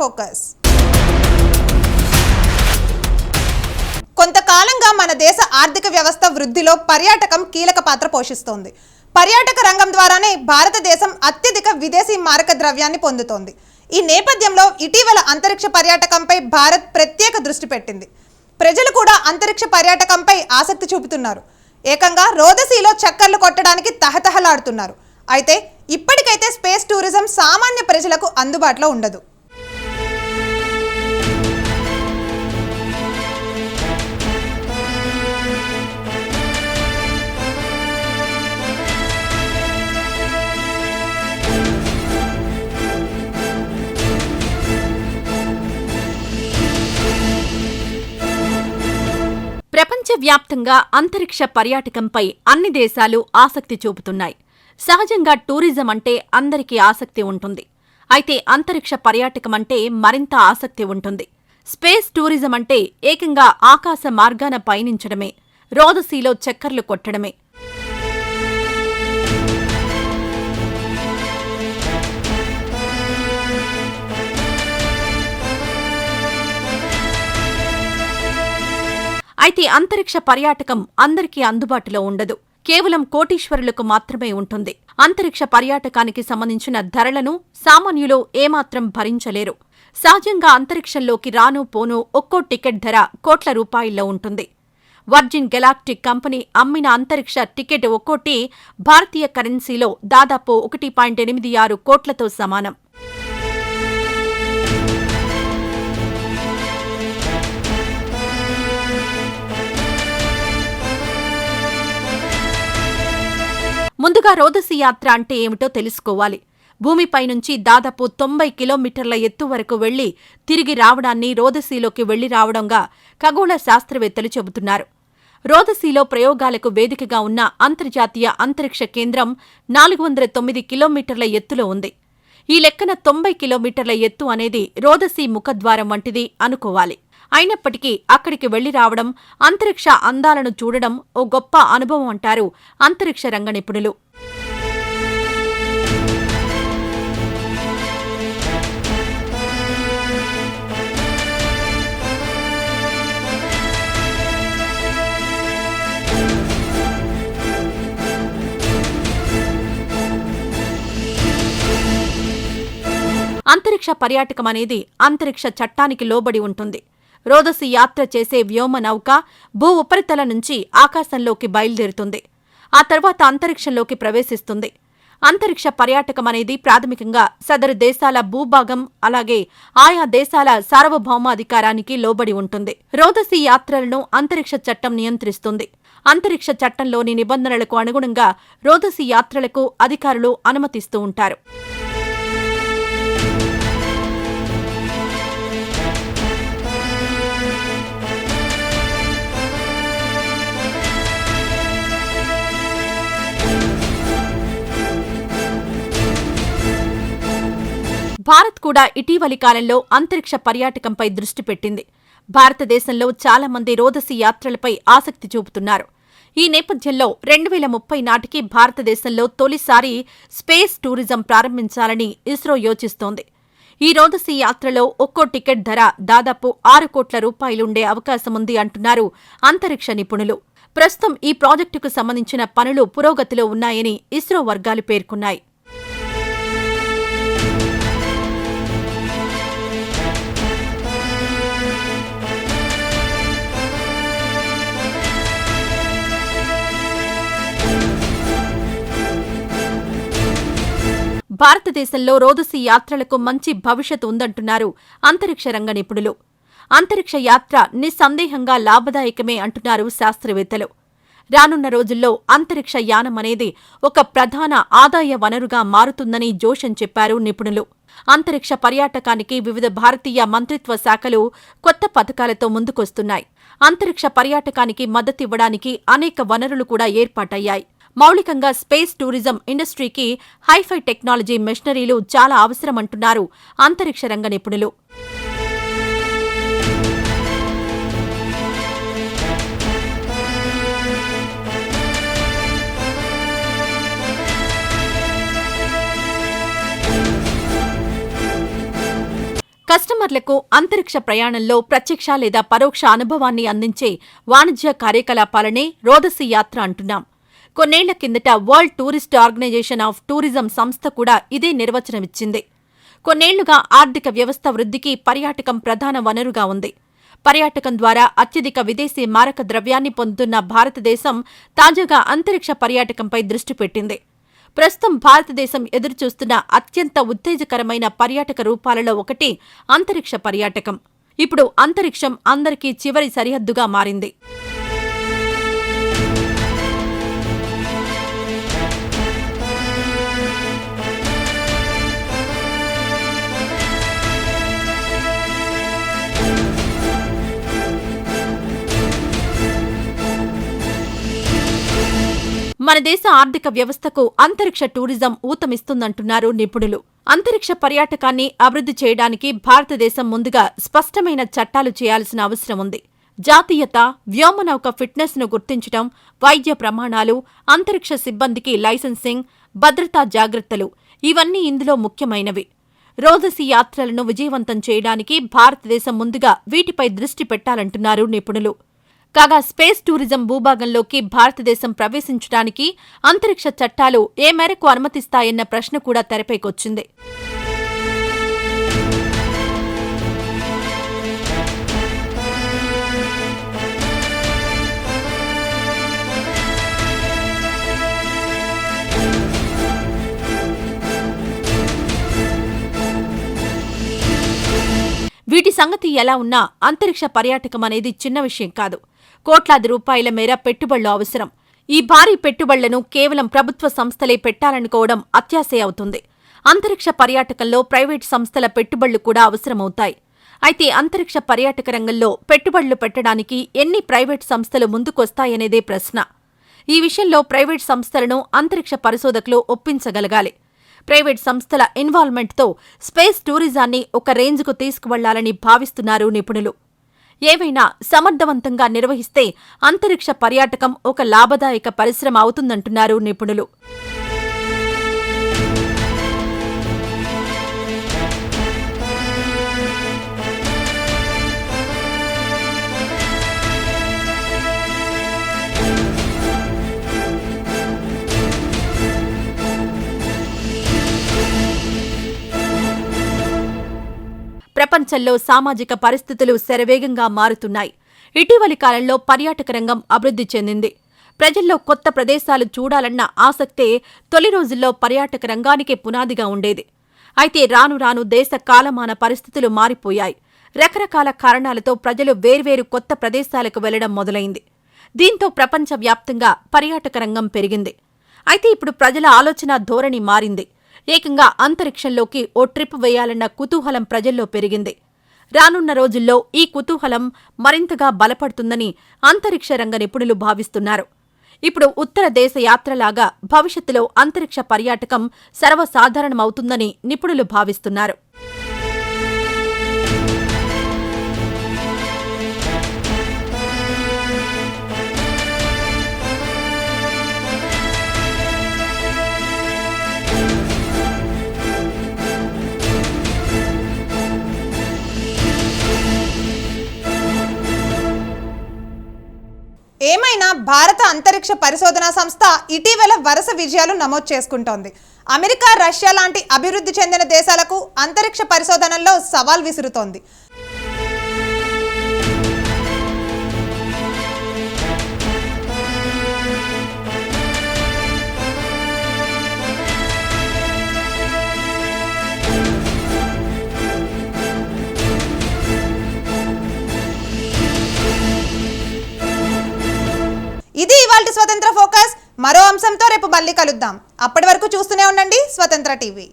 Focus. కొంతకాలంగా మన దేశ ఆర్థిక వ్యవస్థ వృద్ధిలో పర్యాటకం కీలక పాత్ర పోషిస్తోంది. పర్యాటక రంగం ద్వారానే భారతదేశం అత్యధిక విదేశీ మారక ద్రవ్యాన్ని పొందుతోంది. ఈ నేపథ్యంలో ఇటీవల అంతరిక్ష పర్యాటకంపై భారత్ ప్రత్యేక దృష్టి పెట్టింది. ప్రజలు కూడా అంతరిక్ష పర్యాటకంపై ఆసక్తి చూపుతున్నారు. ఏకంగా రోదసీలో చక్కర్లు కొట్టడానికి తహతహలాడుతున్నారు. అయితే ఇప్పటికైతే స్పేస్ టూరిజం సామాన్య ప్రజలకు అందుబాటులో ఉండదు. ప్రపంచవ్యాప్తంగా అంతరిక్ష పర్యాటకంపై అన్ని దేశాలు ఆసక్తి చూపుతున్నాయి. సహజంగా టూరిజం అంటే అందరికీ ఆసక్తి ఉంటుంది. అయితే అంతరిక్ష పర్యాటకం అంటే మరింత ఆసక్తి ఉంటుంది. స్పేస్ టూరిజం అంటే ఏకంగా ఆకాశ మార్గాన పయనించడమే రోదసీలో చక్కర్లు కొట్టడమే అయితే అంతరిక్ష పర్యాటకం అందరికీ అందుబాటులో ఉండదు. కేవలం కోటీశ్వరులకు మాత్రమే ఉంటుంది. అంతరిక్ష పర్యాటకానికి సంబంధించిన ధరలను సామాన్యులు ఏమాత్రం భరించలేరు. సహజంగా అంతరిక్షంలోకి రాను పోను ఒక్కో టికెట్ ధర కోట్ల రూపాయల్లో ఉంటుంది. వర్జిన్ గెలాక్టిక్ కంపెనీ అమ్మిన అంతరిక్ష టికెట్ ఒక్కోటి భారతీయ కరెన్సీలో దాదాపు ఒకటి పాయింట్ ఎనిమిది ఆరు కోట్లతో సమానం. ముందుగా రోదసి యాత్ర అంటే ఏమిటో తెలుసుకోవాలి. భూమిపై నుంచి దాదాపు తొంభై కిలోమీటర్ల ఎత్తు వరకు వెళ్ళి తిరిగి రావడాన్ని రోదసీలోకి వెళ్ళి రావడంగా ఖగోళ శాస్త్రవేత్తలు చెబుతున్నారు. రోదసీలో ప్రయోగాలకు వేదికగా ఉన్న అంతర్జాతీయ అంతరిక్ష కేంద్రం నాలుగు వందల తొమ్మిది కిలోమీటర్ల ఎత్తులో ఉంది. ఈ లెక్కన తొంభై కిలోమీటర్ల ఎత్తు అనేది రోదసీ ముఖద్వారం వంటిది అనుకోవాలి. అయినప్పటికీ అక్కడికి వెళ్ళి రావడం అంతరిక్ష అందాలను చూడడం ఓ గొప్ప అనుభవం అంటారు అంతరిక్ష రంగ నిపుణులు. అంతరిక్ష పర్యాటకం అనేది అంతరిక్ష చట్టానికి లోబడి ఉంటుంది. రోదసి యాత్ర చేసే వ్యోమ నౌక భూ ఉపరితల నుంచి ఆకాశంలోకి బయలుదేరుతుంది. ఆ తర్వాత అంతరిక్షంలోకి ప్రవేశిస్తుంది. అంతరిక్ష పర్యాటకం అనేది ప్రాథమికంగా సదరు దేశాల భూభాగం అలాగే ఆయా దేశాల సార్వభౌమాధికారానికి లోబడి ఉంటుంది. రోదసి యాత్రలను అంతరిక్ష చట్టం నియంత్రిస్తుంది. అంతరిక్ష చట్టంలోని నిబంధనలకు అనుగుణంగా రోదసి యాత్రలకు అధికారులు అనుమతిస్తూ ఉంటారు. భారత్ కూడా ఇటీవలి కాలంలో అంతరిక్ష పర్యాటకంపై దృష్టి పెట్టింది. భారతదేశంలో చాలా మంది రోదసి యాత్రలపై ఆసక్తి చూపుతున్నారు. ఈ నేపథ్యంలో రెండు వేల ముప్పై నాటికి భారతదేశంలో తొలిసారి స్పేస్ టూరిజం ప్రారంభించాలని ఇస్రో యోచిస్తోంది. ఈ రోదసి యాత్రలో ఒక్కో టికెట్ ధర దాదాపు ఆరు కోట్ల రూపాయలుండే అవకాశముంది అంటున్నారు అంతరిక్ష నిపుణులు. ప్రస్తుతం ఈ ప్రాజెక్టుకు సంబంధించిన పనులు పురోగతిలో ఉన్నాయని ఇస్రో వర్గాలు పేర్కొన్నాయి. భారతదేశంలో రోదసి యాత్రలకు మంచి భవిష్యత్ ఉందంటున్నారు అంతరిక్ష రంగ నిపుణులు. అంతరిక్ష యాత్ర నిస్సందేహంగా లాభదాయకమే అంటున్నారు శాస్త్రవేత్తలు. రానున్న రోజుల్లో అంతరిక్ష యానం అనేది ఒక ప్రధాన ఆదాయ వనరుగా మారుతుందని జోషన్ చెప్పారు నిపుణులు. అంతరిక్ష పర్యాటకానికి వివిధ భారతీయ మంత్రిత్వ శాఖలు కొత్త పథకాలతో ముందుకొస్తున్నాయి. అంతరిక్ష పర్యాటకానికి మద్దతివ్వడానికి అనేక వనరులు కూడా ఏర్పాటయ్యాయి. మౌలికంగా స్పేస్ టూరిజం ఇండస్ట్రీకి హైఫై టెక్నాలజీ మెషినరీలు చాలా అవసరమంటున్నారు అంతరిక్ష రంగ నిపుణులు. కస్టమర్లకు అంతరిక్ష ప్రయాణంలో ప్రత్యక్ష లేదా పరోక్ష అనుభవాన్ని అందించే వాణిజ్య కార్యకలాపాలనే రోదసి యాత్ర అంటున్నాం. కొన్నేళ్ళ కిందట World Tourist Organisation of Tourism సంస్థ కూడా ఇదే నిర్వచనమిచ్చింది. కొన్నేళ్ళుగా ఆర్థిక వ్యవస్థ వృద్ధికి పర్యాటకం ప్రధాన వనరుగా ఉంది. పర్యాటకం ద్వారా అత్యధిక విదేశీ మారక ద్రవ్యాన్ని పొందుతున్న భారతదేశం తాజాగా అంతరిక్ష పర్యాటకంపై దృష్టి పెట్టింది. ప్రస్తుతం భారతదేశం ఎదురుచూస్తున్న అత్యంత ఉత్తేజకరమైన పర్యాటక రూపాలలో ఒకటి అంతరిక్ష పర్యాటకం. ఇప్పుడు అంతరిక్షం అందరికీ చివరి సరిహద్దుగా మారింది. మన దేశ ఆర్థిక వ్యవస్థకు అంతరిక్ష టూరిజం ఊతమిస్తుందంటున్నారు నిపుణులు. అంతరిక్ష పర్యాటకాన్ని అభివృద్ధి చేయడానికి భారతదేశం ముందుగా స్పష్టమైన చట్టాలు చేయాల్సిన అవసరం ఉంది. జాతీయత వ్యోమనౌక ఫిట్నెస్ను గుర్తించటం గుర్తించడం వైద్య ప్రమాణాలు అంతరిక్ష సిబ్బందికి లైసెన్సింగ్ భద్రతా జాగ్రత్తలు ఇవన్నీ ఇందులో ముఖ్యమైనవి. రోదసి యాత్రలను విజయవంతం చేయడానికి భారతదేశం ముందుగా వీటిపై దృష్టి పెట్టాలంటున్నారు నిపుణులు. కాగా స్పేస్ టూరిజం భూభాగంలోకి భారతదేశం ప్రవేశించడానికి అంతరిక్ష చట్టాలు ఏ మేరకు అనుమతిస్తాయన్న ప్రశ్న కూడా తెరపైకొచ్చింది. వీటి సంగతి ఎలా ఉన్నా అంతరిక్ష పర్యాటకం అనేది చిన్న విషయం కాదు. కోట్లాది రూపాయల మేర పెట్టుబడులు అవసరం. ఈ భారీ పెట్టుబడులను కేవలం ప్రభుత్వ సంస్థలే పెట్టాలనుకోవడం అత్యాశే అవుతుంది. అంతరిక్ష పర్యాటకంలో ప్రైవేట్ సంస్థల పెట్టుబడులు కూడా అవసరమవుతాయి. అయితే అంతరిక్ష పర్యాటక రంగంలో పెట్టుబడులు పెట్టడానికి ఎన్ని ప్రైవేట్ సంస్థలు ముందుకొస్తాయనేదే ప్రశ్న. ఈ విషయంలో ప్రైవేట్ సంస్థలను అంతరిక్ష పరిశోధకులు ఒప్పించగలగాలి. ప్రైవేట్ సంస్థల ఇన్వాల్వ్మెంట్తో స్పేస్ టూరిజాన్ని ఒక రేంజ్కు తీసుకువెళ్ళాలని భావిస్తున్నారు నిపుణులు. ఏవైనా సమర్థవంతంగా నిర్వహిస్తే అంతరిక్ష పర్యాటకం ఒక లాభదాయక పరిశ్రమ అవుతుందంటున్నారు నిపుణులు. ప్రపంచంలో సామాజిక పరిస్థితులు శరవేగంగా మారుతున్నాయి. ఇటీవలి కాలంలో పర్యాటక రంగం అభివృద్ధి చెందింది. ప్రజల్లో కొత్త ప్రదేశాలు చూడాలన్న ఆసక్తే తొలి రోజుల్లో పర్యాటక రంగానికే పునాదిగా ఉండేది. అయితే రాను రాను దేశ కాలమాన పరిస్థితులు మారిపోయాయి. రకరకాల కారణాలతో ప్రజలు వేర్వేరు కొత్త ప్రదేశాలకు వెళ్ళడం మొదలైంది. దీంతో ప్రపంచవ్యాప్తంగా పర్యాటక రంగం పెరిగింది. అయితే ఇప్పుడు ప్రజల ఆలోచన ధోరణి మారింది. ఏకంగా అంతరిక్షంలోకి ఓ ట్రిప్ వేయాలన్న కుతూహలం ప్రజల్లో పెరిగింది. రానున్న రోజుల్లో ఈ కుతూహలం మరింతగా బలపడుతుందని అంతరిక్ష రంగ నిపుణులు భావిస్తున్నారు. ఇప్పుడు ఉత్తర దేశ యాత్రలాగా భవిష్యత్తులో అంతరిక్ష పర్యాటకం సర్వసాధారణమవుతుందని నిపుణులు భావిస్తున్నారు. భారత అంతరిక్ష పరిశోధనా సంస్థ ఇటీవల వరుస విజయాలు నమోదు చేసుకుంటోంది. అమెరికా రష్యా లాంటి అభివృద్ధి చెందిన దేశాలకు అంతరిక్ష పరిశోధనల్లో సవాల్ విసురుతోంది. స్వతంత్ర ఫోకస్. మరో అంశంతో రేపు మళ్ళీ కలుద్దాం. అప్పటి వరకు చూస్తూనే ఉండండి స్వతంత్ర టీవీ.